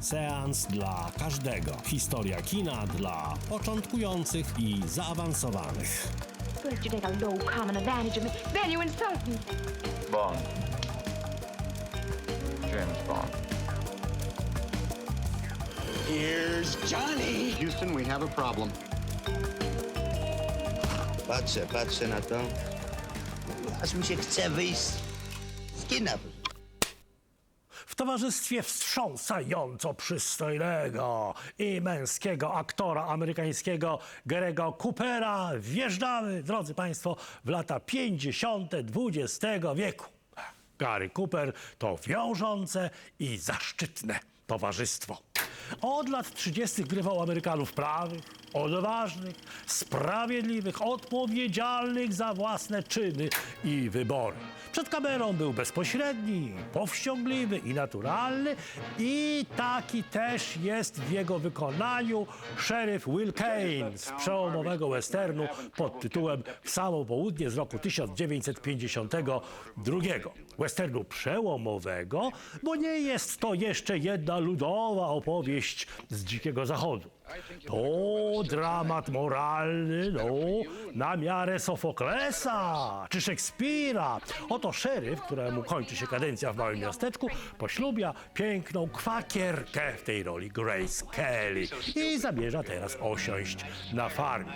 Seans dla każdego. Historia kina dla początkujących i zaawansowanych. First you take a low, common advantage of me, then you insult me. Bond. James Bond. Here's Johnny. Houston, we have a problem. Patrzę, patrzę na to. Aż mi się chce wyjść z kina. Towarzystwie wstrząsająco przystojnego i męskiego aktora amerykańskiego Garego Coopera wjeżdżamy, drodzy Państwo, w lata 50. XX wieku. Gary Cooper to wiążące i zaszczytne towarzystwo. Od lat 30. grywał Amerykanów prawych, odważnych, sprawiedliwych, odpowiedzialnych za własne czyny i wybory. Przed kamerą był bezpośredni, powściągliwy i naturalny i taki też jest w jego wykonaniu szeryf Will Kane z przełomowego westernu pod tytułem W samo południe z roku 1952. Westernu przełomowego, bo nie jest to jeszcze jedna ludowa opowieść z Dzikiego Zachodu. To dramat moralny, no, na miarę Sofoklesa czy Szekspira. Oto szeryf, któremu kończy się kadencja w małym miasteczku, poślubia piękną kwakierkę w tej roli Grace Kelly i zamierza teraz osiąść na farmie.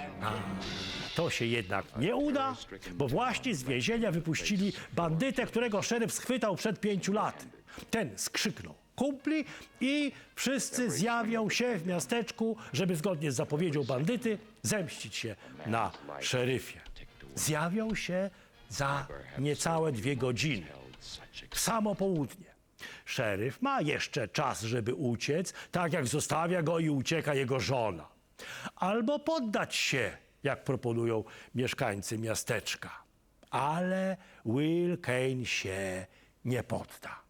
To się jednak nie uda, bo właśnie z więzienia wypuścili bandytę, którego szeryf schwytał przed pięciu laty. Ten skrzyknął kumpli i wszyscy zjawią się w miasteczku, żeby zgodnie z zapowiedzią bandyty zemścić się na szeryfie. Zjawią się za niecałe dwie godziny, w samo południe. Szeryf ma jeszcze czas, żeby uciec, tak jak zostawia go i ucieka jego żona. Albo poddać się, jak proponują mieszkańcy miasteczka. Ale Will Kane się nie podda.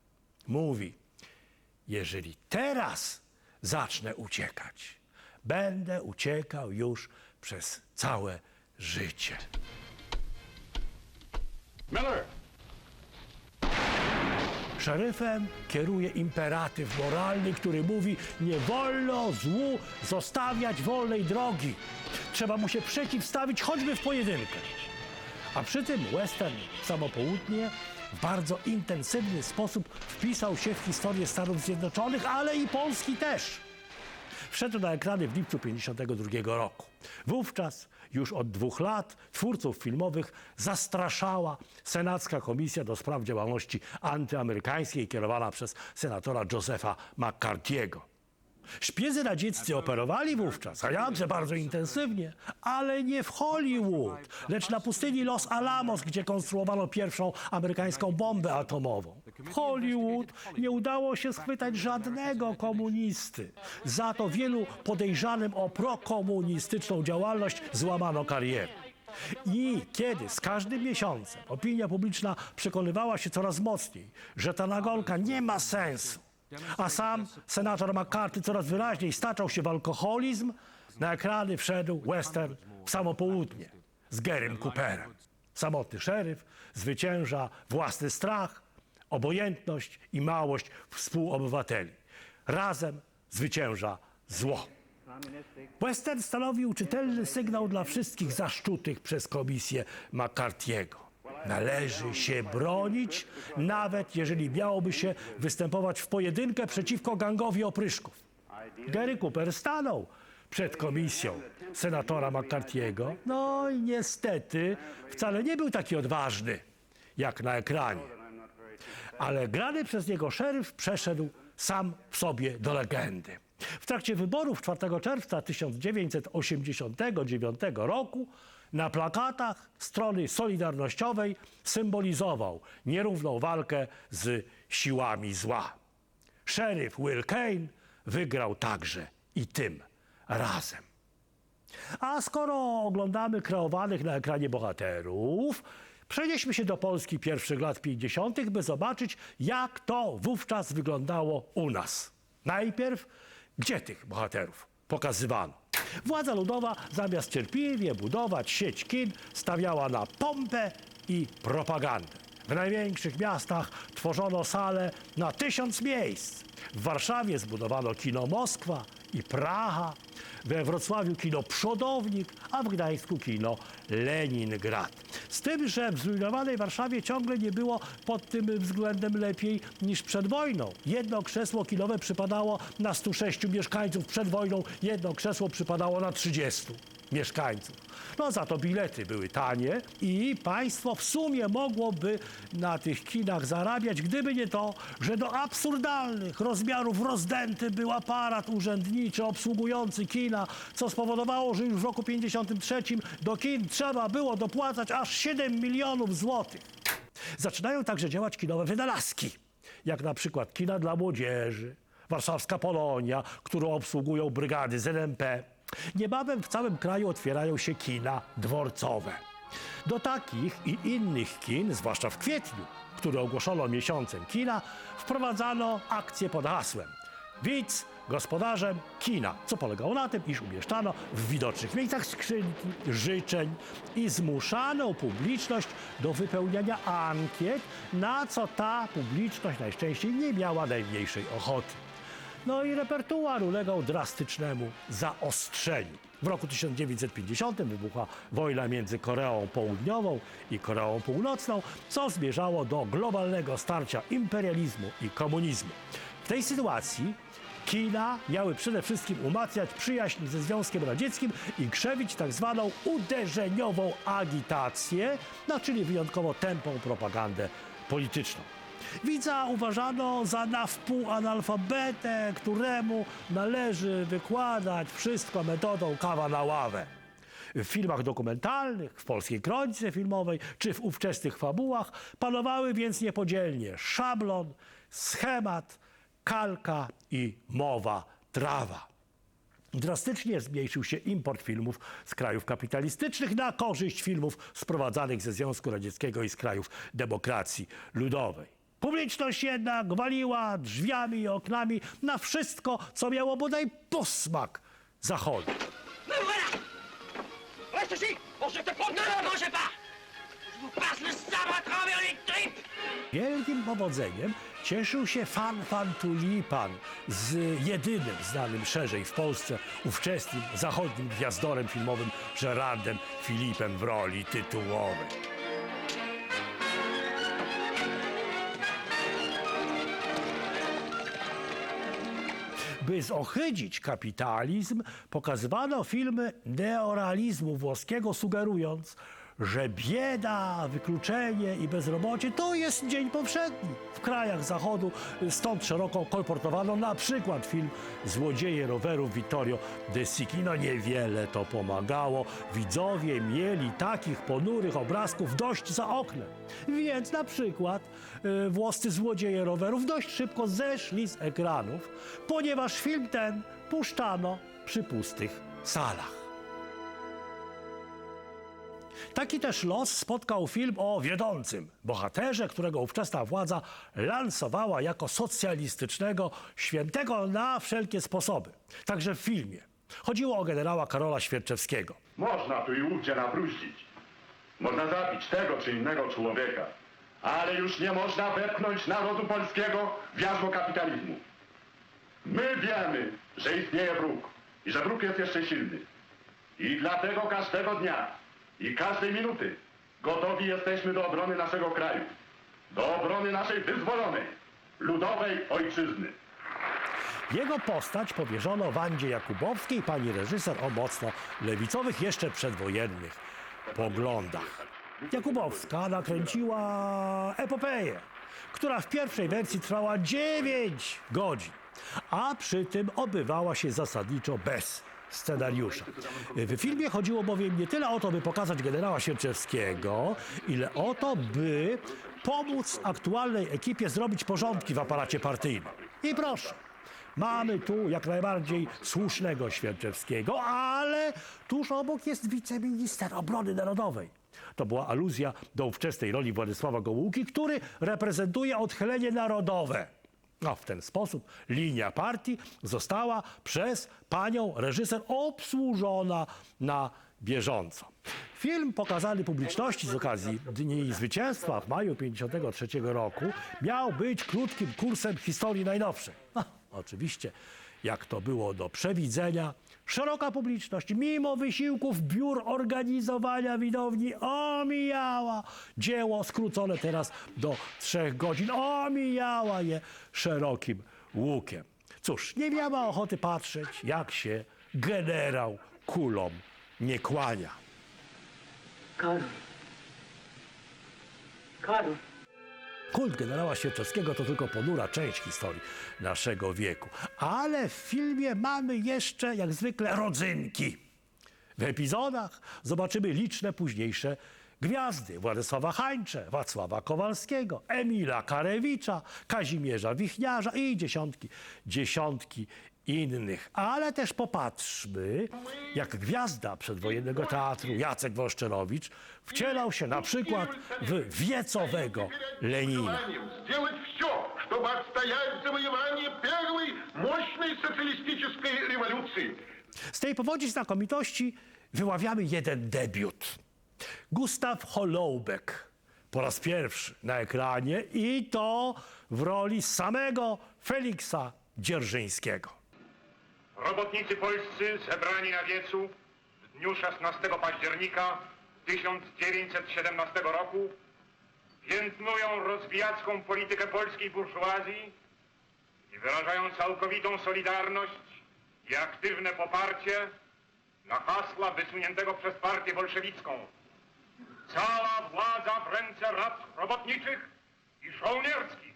Mówi, jeżeli teraz zacznę uciekać, będę uciekał już przez całe życie. Miller. Szeryfem kieruje imperatyw moralny, który mówi: Nie wolno złu zostawiać wolnej drogi. Trzeba mu się przeciwstawić choćby w pojedynkę. A przy tym western Samo Południe w bardzo intensywny sposób wpisał się w historię Stanów Zjednoczonych, ale i Polski też. Wszedł na ekrany w lipcu 1952 roku. Wówczas, już od dwóch lat, twórców filmowych zastraszała Senacka Komisja do Spraw Działalności Antyamerykańskiej kierowana przez senatora Josepha McCarthy'ego. Szpiezy radzieccy operowali wówczas, a jakże bardzo intensywnie, ale nie w Hollywood, lecz na pustyni Los Alamos, gdzie konstruowano pierwszą amerykańską bombę atomową. W Hollywood nie udało się schwytać żadnego komunisty. Za to wielu podejrzanym o prokomunistyczną działalność złamano karierę. I kiedy z każdym miesiącem opinia publiczna przekonywała się coraz mocniej, że ta nagonka nie ma sensu, a sam senator McCarthy coraz wyraźniej staczał się w alkoholizm, na ekrany wszedł western w samo południe z Gerym Cooperem. Samotny szeryf zwycięża własny strach, obojętność i małość współobywateli. Razem zwycięża zło. Western stanowił czytelny sygnał dla wszystkich zaszczutych przez komisję McCarthy'ego. Należy się bronić, nawet jeżeli miałoby się występować w pojedynkę przeciwko gangowi opryszków. Gary Cooper stanął przed komisją senatora McCarthy'ego, no i niestety wcale nie był taki odważny jak na ekranie. Ale grany przez niego szeryf przeszedł sam w sobie do legendy. W trakcie wyborów 4 czerwca 1989 roku na plakatach strony solidarnościowej symbolizował nierówną walkę z siłami zła. Szeryf Will Kane wygrał także i tym razem. A skoro oglądamy kreowanych na ekranie bohaterów, przenieśmy się do Polski pierwszych lat 50., by zobaczyć, jak to wówczas wyglądało u nas. Najpierw, gdzie tych bohaterów pokazywano. Władza ludowa zamiast cierpliwie budować sieć kin, stawiała na pompę i propagandę. W największych miastach tworzono sale na tysiąc miejsc. W Warszawie zbudowano kino Moskwa i Praha, we Wrocławiu kino Przodownik, a w Gdańsku kino Leningrad. Z tym, że w zrujnowanej Warszawie ciągle nie było pod tym względem lepiej niż przed wojną. Jedno krzesło kinowe przypadało na 106 mieszkańców przed wojną, jedno krzesło przypadało na 30 mieszkańców. No za to bilety były tanie i państwo w sumie mogłoby na tych kinach zarabiać, gdyby nie to, że do absurdalnych rozmiarów rozdęty był aparat urzędniczy obsługujący kina, co spowodowało, że już w roku 53 do kin trzeba było dopłacać aż 7 milionów złotych. Zaczynają także działać kinowe wynalazki, jak na przykład kina dla młodzieży, warszawska Polonia, którą obsługują brygady ZMP. Niebawem w całym kraju otwierają się kina dworcowe. Do takich i innych kin, zwłaszcza w kwietniu, który ogłoszono miesiącem kina, wprowadzano akcję pod hasłem Widz gospodarzem kina, co polegało na tym, iż umieszczano w widocznych miejscach skrzynki życzeń i zmuszano publiczność do wypełniania ankiet, na co ta publiczność najczęściej nie miała najmniejszej ochoty. No i repertuar ulegał drastycznemu zaostrzeniu. W roku 1950 wybuchła wojna między Koreą Południową i Koreą Północną, co zmierzało do globalnego starcia imperializmu i komunizmu. W tej sytuacji kina miały przede wszystkim umacniać przyjaźń ze Związkiem Radzieckim i krzewić tak zwaną uderzeniową agitację, no czyli wyjątkowo tępą propagandę polityczną. Widza uważano za na wpół analfabetę, któremu należy wykładać wszystko metodą kawa na ławę. W filmach dokumentalnych, w polskiej kronice filmowej czy w ówczesnych fabułach panowały więc niepodzielnie szablon, schemat, kalka i mowa trawa. Drastycznie zmniejszył się import filmów z krajów kapitalistycznych na korzyść filmów sprowadzanych ze Związku Radzieckiego i z krajów demokracji ludowej. Publiczność jednak waliła drzwiami i oknami na wszystko, co miało bodaj posmak Zachodu. Tripes Wielkim powodzeniem cieszył się Fan Fan Tulipan z jedynym znanym szerzej w Polsce ówczesnym zachodnim gwiazdorem filmowym Gerardem Filipem w roli tytułowej. By zohydzić kapitalizm, pokazywano filmy neorealizmu włoskiego, sugerując, że bieda, wykluczenie i bezrobocie to jest dzień powszedni. W krajach zachodu stąd szeroko kolportowano na przykład film Złodzieje rowerów Vittorio De Sichi. No niewiele to pomagało. Widzowie mieli takich ponurych obrazków dość za oknem. Więc na przykład y, włoscy złodzieje rowerów dość szybko zeszli z ekranów, ponieważ film ten puszczano przy pustych salach. Taki też los spotkał film o wiodącym bohaterze, którego ówczesna władza lansowała jako socjalistycznego, świętego na wszelkie sposoby. Także w filmie. Chodziło o generała Karola Świerczewskiego. Można tu i ówdzie nabruździć. Można zabić tego czy innego człowieka. Ale już nie można wepchnąć narodu polskiego w jarzmo kapitalizmu. My wiemy, że istnieje wróg i że wróg jest jeszcze silny. I dlatego każdego dnia i każdej minuty gotowi jesteśmy do obrony naszego kraju. Do obrony naszej wyzwolonej, ludowej ojczyzny. Jego postać powierzono Wandzie Jakubowskiej, pani reżyser o mocno lewicowych, jeszcze przedwojennych poglądach. Jakubowska nakręciła epopeję, która w pierwszej wersji trwała 9 godzin, a przy tym obywała się zasadniczo bez scenariusza. W filmie chodziło bowiem nie tyle o to, by pokazać generała Sierczewskiego, ile o to, by pomóc aktualnej ekipie zrobić porządki w aparacie partyjnym. I proszę, Mamy tu jak najbardziej słusznego Świerczewskiego, ale tuż obok jest wiceminister obrony narodowej. To była aluzja do ówczesnej roli Władysława Gomułki, który reprezentuje odchylenie narodowe. No, w ten sposób linia partii została przez panią reżyser obsłużona na bieżąco. Film pokazany publiczności z okazji Dni Zwycięstwa w maju 1953 roku miał być krótkim kursem historii najnowszej. No, oczywiście, jak to było do przewidzenia, szeroka publiczność, mimo wysiłków biur organizowania widowni, omijała dzieło skrócone teraz do trzech godzin, omijała je szerokim łukiem. Cóż, nie miała ochoty patrzeć, jak się generał kulom nie kłania. Karol. Karol. Kult generała Świerczewskiego to tylko ponura część historii naszego wieku. Ale w filmie mamy jeszcze, jak zwykle, rodzynki. W epizodach zobaczymy liczne późniejsze gwiazdy. Władysława Hańcze, Wacława Kowalskiego, Emila Karewicza, Kazimierza Wichniarza i dziesiątki, dziesiątki innych. Ale też popatrzmy, jak gwiazda przedwojennego teatru Jacek Woszczerowicz wcielał się na przykład w wiecowego Lenina. сделать все, чтобы отстоять завоевание первой мощной социалистической революции. Z tej powodzi znakomitości wyławiamy jeden debiut. Gustaw Holoubek po raz pierwszy na ekranie i to w roli samego Feliksa Dzierżyńskiego. Robotnicy polscy zebrani na wiecu w dniu 16 października 1917 roku piętnują rozwijacką politykę polskiej burżuazji i wyrażają całkowitą solidarność i aktywne poparcie na hasła wysuniętego przez partię bolszewicką. Cała władza w ręce rad robotniczych i żołnierskich.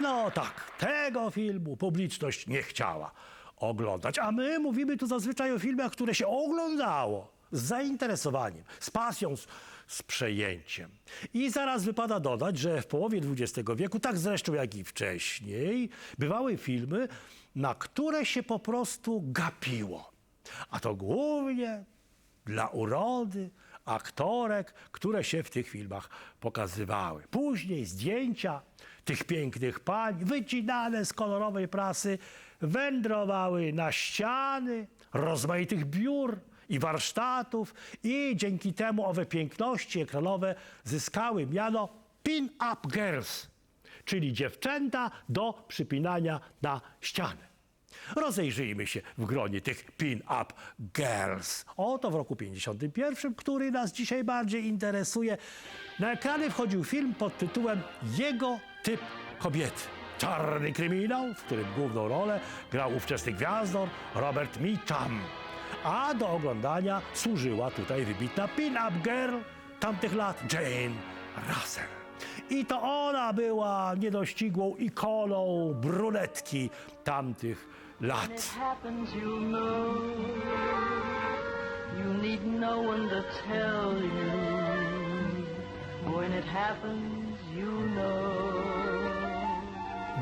No tak, tego filmu publiczność nie chciała oglądać, a my mówimy tu zazwyczaj o filmach, które się oglądało z zainteresowaniem, z pasją, z, z przejęciem. I zaraz wypada dodać, że w połowie XX wieku, tak zresztą jak i wcześniej, bywały filmy, na które się po prostu gapiło. A to głównie dla urody aktorek, które się w tych filmach pokazywały. Później zdjęcia tych pięknych pań, wycinane z kolorowej prasy, wędrowały na ściany rozmaitych biur i warsztatów i dzięki temu owe piękności ekranowe zyskały miano pin-up girls, czyli dziewczęta do przypinania na ścianę. Rozejrzyjmy się w gronie tych pin-up girls. Oto w roku 51, który nas dzisiaj bardziej interesuje, na ekrany wchodził film pod tytułem Jego typ kobiety. Czarny kryminał, w którym główną rolę grał ówczesny gwiazdor Robert Mitchum. A do oglądania służyła tutaj wybitna pin-up girl tamtych lat Jane Russell. I to ona była niedościgłą ikoną brunetki tamtych lat. When it happens, you know.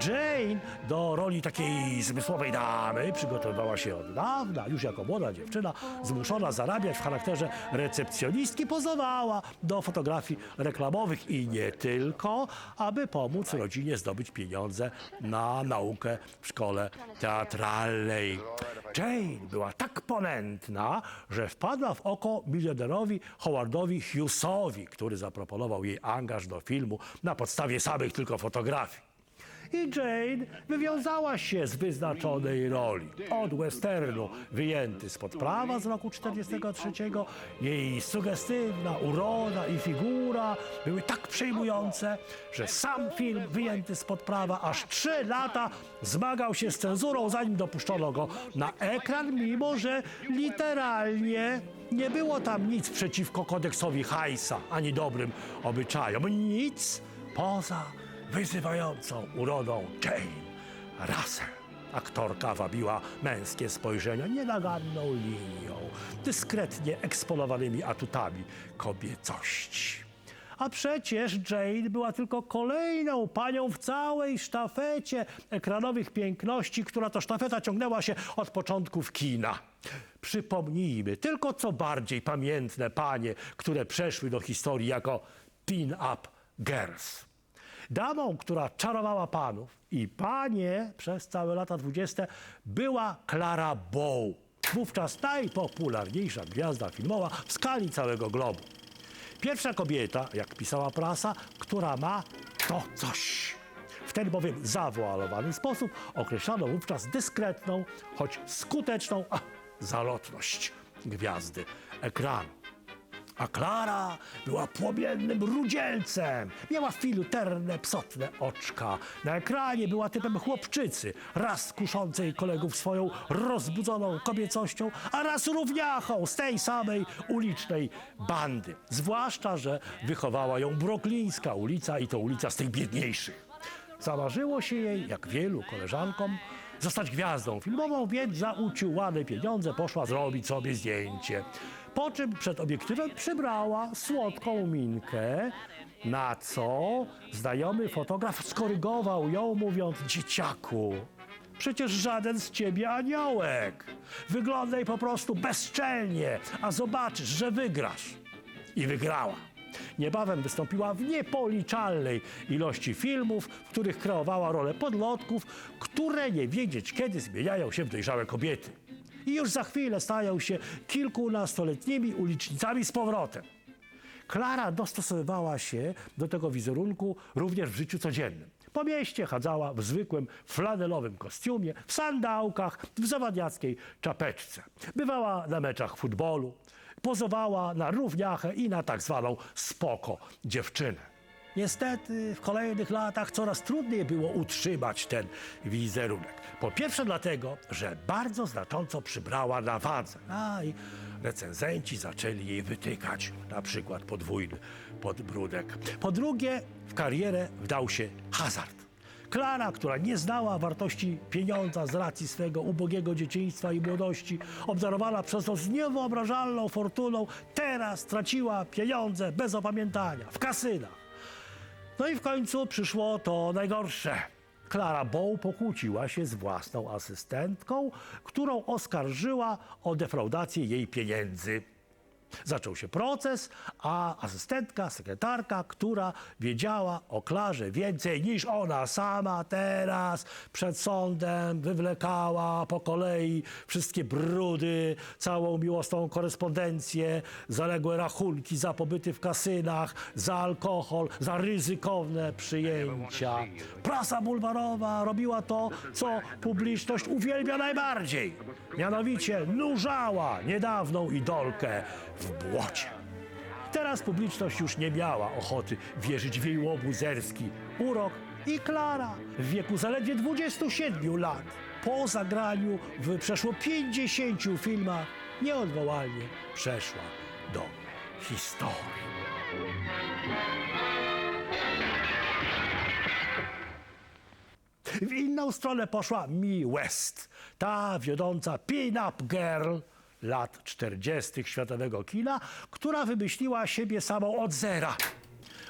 Jane do roli takiej zmysłowej damy przygotowywała się od dawna, już jako młoda dziewczyna, zmuszona zarabiać w charakterze recepcjonistki, pozowała do fotografii reklamowych i nie tylko, aby pomóc rodzinie zdobyć pieniądze na naukę w szkole teatralnej. Jane była tak ponętna, że wpadła w oko milionerowi Howardowi Hughesowi, który zaproponował jej angaż do filmu na podstawie samych tylko fotografii. I Jane wywiązała się z wyznaczonej roli. Od westernu wyjęty spod prawa z roku 43, jej sugestywna uroda i figura były tak przejmujące, że sam film wyjęty spod prawa aż trzy lata zmagał się z cenzurą, zanim dopuszczono go na ekran, mimo że literalnie nie było tam nic przeciwko kodeksowi Hajsa, ani dobrym obyczajom. Nic poza wyzywającą urodą Jane Russell. Aktorka wabiła męskie spojrzenia nienaganną linią, dyskretnie eksponowanymi atutami kobiecości. A przecież Jane była tylko kolejną panią w całej sztafecie ekranowych piękności, która to sztafeta ciągnęła się od początków kina. Przypomnijmy tylko co bardziej pamiętne panie, które przeszły do historii jako pin-up girls. Damą, która czarowała panów i panie przez całe lata dwudzieste była Clara Bow. Wówczas najpopularniejsza gwiazda filmowa w skali całego globu. Pierwsza kobieta, jak pisała prasa, która ma to coś. W ten bowiem zawoalowany sposób określano wówczas dyskretną, choć skuteczną a, zalotność gwiazdy ekranu. A Klara była płomiennym rudzielcem. Miała filuterne, psotne oczka. Na ekranie była typem chłopczycy, raz kuszącej kolegów swoją rozbudzoną kobiecością, a raz równiachą z tej samej ulicznej bandy. Zwłaszcza, że wychowała ją broklińska ulica i to ulica z tych biedniejszych. Zamarzyło się jej, jak wielu koleżankom, zostać gwiazdą filmową, więc za uciułane pieniądze poszła zrobić sobie zdjęcie. Po czym przed obiektywem przybrała słodką minkę, na co znajomy fotograf skorygował ją, mówiąc: Dzieciaku, przecież żaden z ciebie aniołek. Wyglądaj po prostu bezczelnie, a zobaczysz, że wygrasz. I wygrała. Niebawem wystąpiła w niepoliczalnej ilości filmów, w których kreowała rolę podlotków, które nie wiedzieć kiedy zmieniają się w dojrzałe kobiety. I już za chwilę stają się kilkunastoletnimi ulicznicami z powrotem. Klara dostosowywała się do tego wizerunku również w życiu codziennym. Po mieście chadzała w zwykłym flanelowym kostiumie, w sandałkach, w zawadiackiej czapeczce. Bywała na meczach futbolu, pozowała na równiachę i na tak zwaną spoko dziewczynę. Niestety w kolejnych latach coraz trudniej było utrzymać ten wizerunek. Po pierwsze dlatego, że bardzo znacząco przybrała na wadze. A i recenzenci zaczęli jej wytykać, na przykład podwójny podbródek. Po drugie, w karierę wdał się hazard. Klara, która nie znała wartości pieniądza z racji swego ubogiego dzieciństwa i młodości, obdarowana przez z niewyobrażalną fortuną, teraz traciła pieniądze bez opamiętania w kasynach. No i w końcu przyszło to najgorsze. Klara Bow pokłóciła się z własną asystentką, którą oskarżyła o defraudację jej pieniędzy. Zaczął się proces, a asystentka, sekretarka, która wiedziała o Klarze więcej niż ona sama teraz przed sądem wywlekała po kolei wszystkie brudy, całą miłosną korespondencję, zaległe rachunki za pobyty w kasynach, za alkohol, za ryzykowne przyjęcia. Prasa bulwarowa robiła to, co publiczność uwielbia najbardziej. Mianowicie nurzała niedawną idolkę w błocie. Teraz publiczność już nie miała ochoty wierzyć w jej łobuzerski urok i Klara w wieku zaledwie 27 lat po zagraniu w przeszło 50 filmach nieodwołalnie przeszła do historii. W inną stronę poszła Mi West, ta wiodąca pin-up girl lat 40. światowego kina, która wymyśliła siebie samą od zera.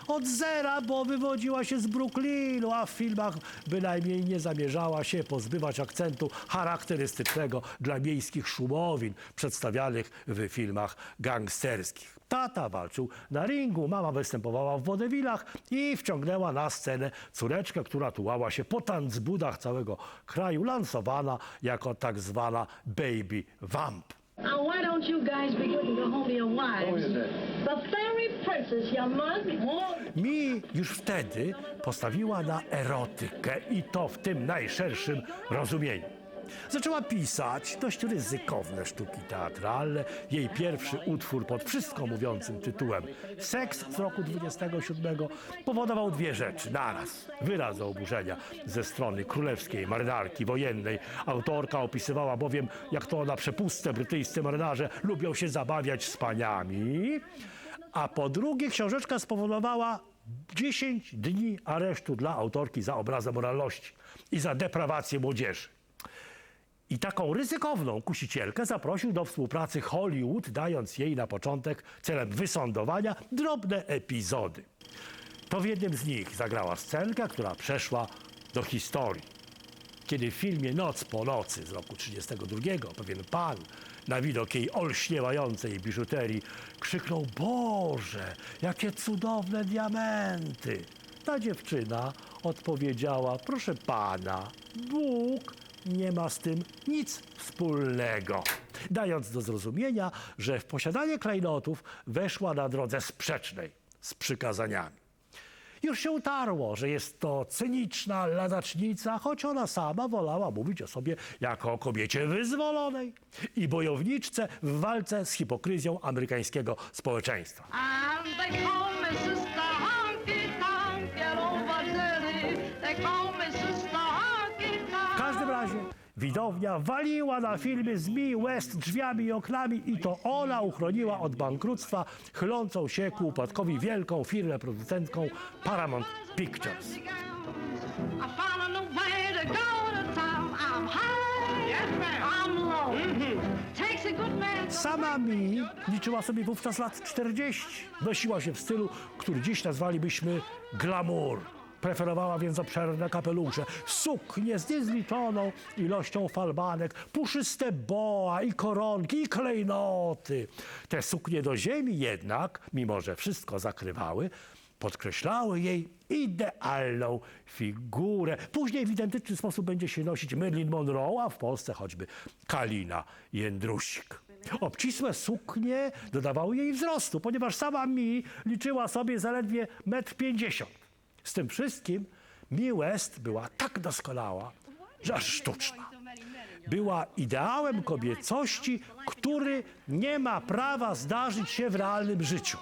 Od zera, bo wywodziła się z Brooklynu, a w filmach bynajmniej nie zamierzała się pozbywać akcentu charakterystycznego dla miejskich szumowin przedstawianych w filmach gangsterskich. Tata walczył na ringu, mama występowała w vodevillach i wciągnęła na scenę córeczkę, która tułała się po tanzbudach całego kraju, lansowana jako tak zwana baby vamp. Now, why don't you guys be good and go home to your wives? The fairy princess, you must. Mi już wtedy postawiła na erotykę i to w tym najszerszym rozumieniu. Zaczęła pisać dość ryzykowne sztuki teatralne. Jej pierwszy utwór pod wszystko mówiącym tytułem Seks z roku 27 powodował dwie rzeczy naraz. Wyraz oburzenia ze strony królewskiej marynarki wojennej. Autorka opisywała bowiem, jak to na przepustce brytyjscy marynarze lubią się zabawiać z paniami. A po drugie książeczka spowodowała 10 dni aresztu dla autorki za obrazę moralności i za deprawację młodzieży. I taką ryzykowną kusicielkę zaprosił do współpracy Hollywood, dając jej na początek celem wysądowania drobne epizody. To w jednym z nich zagrała scenkę, która przeszła do historii. Kiedy w filmie Noc po nocy z roku 1932 pewien pan na widok jej olśniewającej biżuterii krzyknął Boże, jakie cudowne diamenty! Ta dziewczyna odpowiedziała: Proszę pana, Bóg nie ma z tym nic wspólnego. Dając do zrozumienia, że w posiadanie klejnotów weszła na drodze sprzecznej z przykazaniami. Już się utarło, że jest to cyniczna ladacznica, choć ona sama wolała mówić o sobie jako o kobiecie wyzwolonej i bojowniczce w walce z hipokryzją amerykańskiego społeczeństwa. And they call me widownia waliła na filmy z Mi West drzwiami i oknami i to ona uchroniła od bankructwa chylącą się ku upadkowi wielką firmę producentką Paramount Pictures. Man to Sama Mi liczyła sobie wówczas lat 40. Nosiła się w stylu, który dziś nazwalibyśmy glamour. Preferowała więc obszerne kapelusze, suknie z niezliczoną ilością falbanek, puszyste boa i koronki i klejnoty. Te suknie do ziemi jednak, mimo że wszystko zakrywały, podkreślały jej idealną figurę. Później w identyczny sposób będzie się nosić Marilyn Monroe, a w Polsce choćby Kalina Jędrusik. Obcisłe suknie dodawały jej wzrostu, ponieważ sama Mi liczyła sobie zaledwie 1,50 m. Z tym wszystkim Mi West była tak doskonała, że aż sztuczna. Była ideałem kobiecości, który nie ma prawa zdarzyć się w realnym życiu.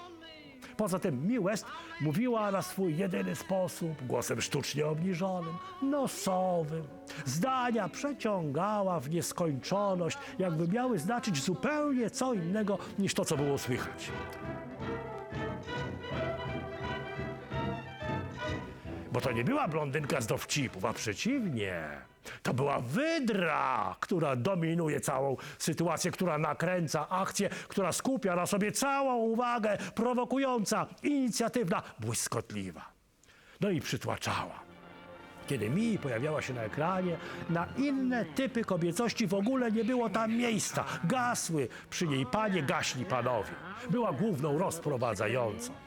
Poza tym Mi West mówiła na swój jedyny sposób, głosem sztucznie obniżonym, nosowym. Zdania przeciągała w nieskończoność, jakby miały znaczyć zupełnie co innego niż to, co było słychać. Bo to nie była blondynka z dowcipów, a przeciwnie. To była wydra, która dominuje całą sytuację, która nakręca akcję, która skupia na sobie całą uwagę, prowokująca, inicjatywna, błyskotliwa. No i przytłaczała. Kiedy Mi pojawiała się na ekranie, na inne typy kobiecości w ogóle nie było tam miejsca. Gasły przy niej panie, gaśni panowie. Była główną rozprowadzającą.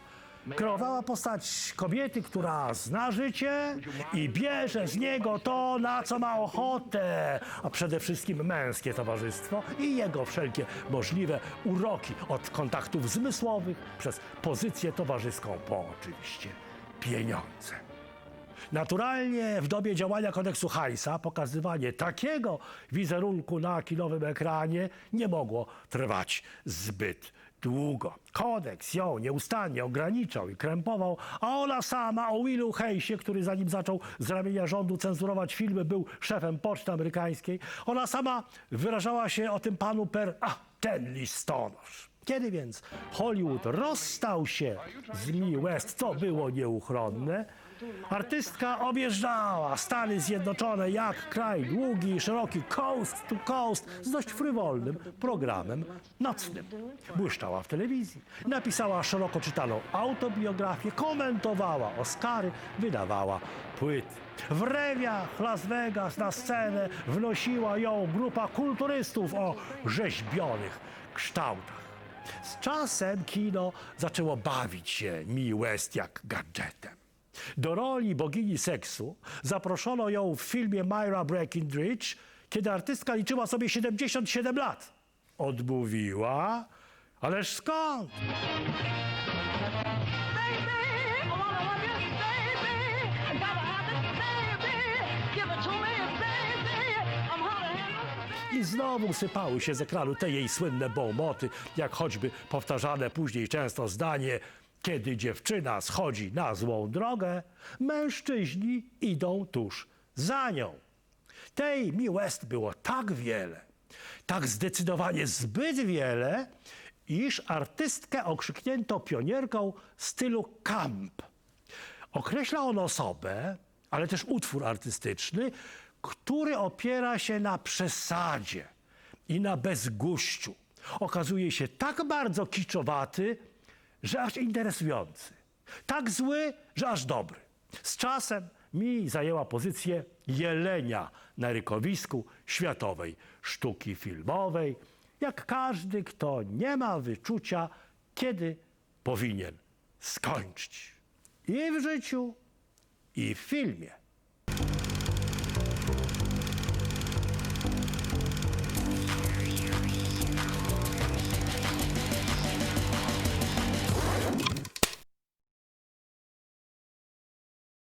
Kreowała postać kobiety, która zna życie i bierze z niego to, na co ma ochotę, a przede wszystkim męskie towarzystwo i jego wszelkie możliwe uroki od kontaktów zmysłowych przez pozycję towarzyską po oczywiście pieniądze. Naturalnie w dobie działania kodeksu Hajsa pokazywanie takiego wizerunku na kinowym ekranie nie mogło trwać zbyt długo. Kodeks ją nieustannie ograniczał i krępował, a ona sama o Willu Hejsie, który zanim zaczął z ramienia rządu cenzurować filmy, był szefem poczty amerykańskiej, ona sama wyrażała się o tym panu per a, ten listonosz. Kiedy więc Hollywood rozstał się z Mi West, co było nieuchronne, artystka objeżdżała Stany Zjednoczone jak kraj długi szeroki, coast to coast, z dość frywolnym programem nocnym. Błyszczała w telewizji, napisała szeroko czytaną autobiografię, komentowała Oscary, wydawała płyty. W rewiach Las Vegas na scenę wnosiła ją grupa kulturystów o rzeźbionych kształtach. Z czasem kino zaczęło bawić się Mi West jak gadżetem. Do roli bogini seksu zaproszono ją w filmie Myra Breckinridge, kiedy artystka liczyła sobie 77 lat. Odmówiła, ależ skąd? I znowu sypały się z ekranu te jej słynne bomoty, jak choćby powtarzane później często zdanie kiedy dziewczyna schodzi na złą drogę, mężczyźni idą tuż za nią. Tej Mi West było tak wiele, tak zdecydowanie zbyt wiele, iż artystkę okrzyknięto pionierką stylu camp. Określa on osobę, ale też utwór artystyczny, który opiera się na przesadzie i na bezguściu. Okazuje się tak bardzo kiczowaty, że aż interesujący. Tak zły, że aż dobry. Z czasem mi zajęła pozycję jelenia na rykowisku światowej sztuki filmowej, jak każdy, kto nie ma wyczucia, kiedy powinien skończyć. I w życiu, i w filmie.